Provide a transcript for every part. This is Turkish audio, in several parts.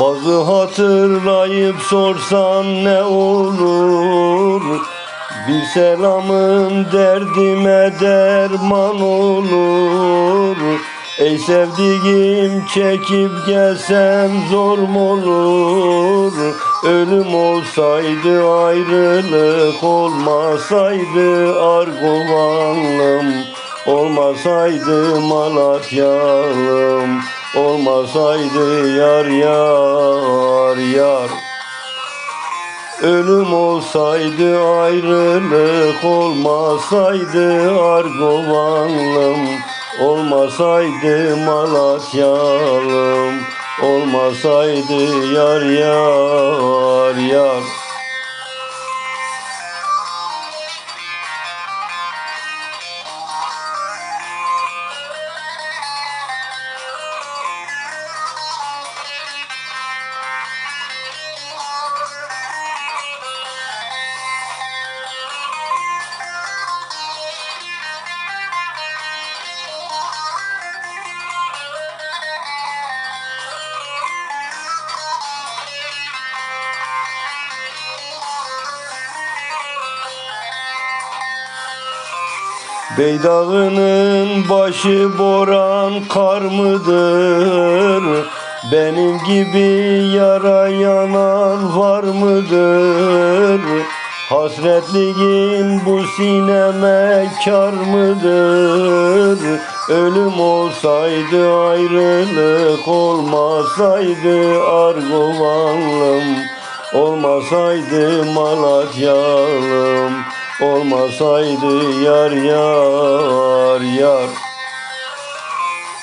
Bazı hatırlayıp sorsan ne olur? Bir selamın derdime derman olur. Ey sevdiğim çekip gelsem zor mu olur? Ölüm olsaydı ayrılık olmasaydı Arguvanlım Olmasaydı Malatyalım Olmasaydı yar yar yar. Ölüm olsaydı ayrılık olmasaydı Arguvanlım Olmasaydı Malatyalım Olmasaydı yar yar yar Beydağının başı boran kar mıdır? Benim gibi yara yanan var mıdır? Hasretliğin bu sineme kar mıdır? Ölüm olsaydı ayrılık olmasaydı Arguvanlım Olmasaydı Malatyalım Olmasaydı yar yar yar.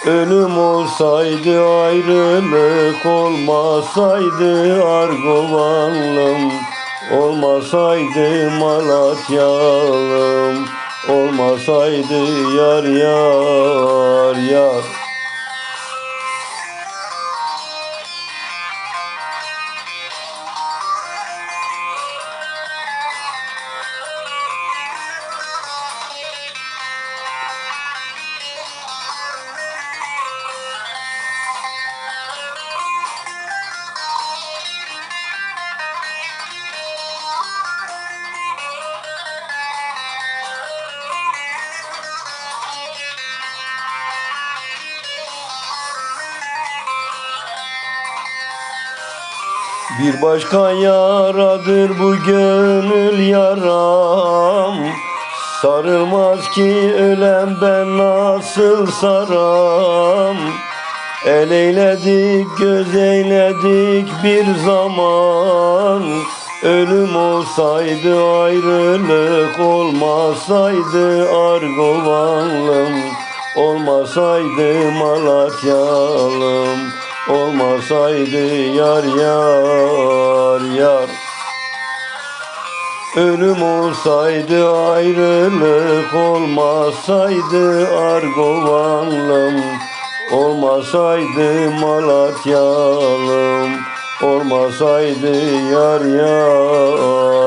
Ölüm olsaydı ayrılık olmasaydı Arguvanlım Olmasaydı Malatyalım Olmasaydı yar yar yar Bir başka yaradır bu gönül yaram. Sarılmaz ki ölen ben nasıl saram. El eyledik göz eyledik bir zaman. Ölüm olsaydı ayrılık olmasaydı Arguvanlım Olmasaydı Malatyalım Olmasaydı yar yar yar. Ölüm olsaydı ayrılık olmasaydı Arguvanlım Olmasaydı Malatyalım Olmasaydı yar yar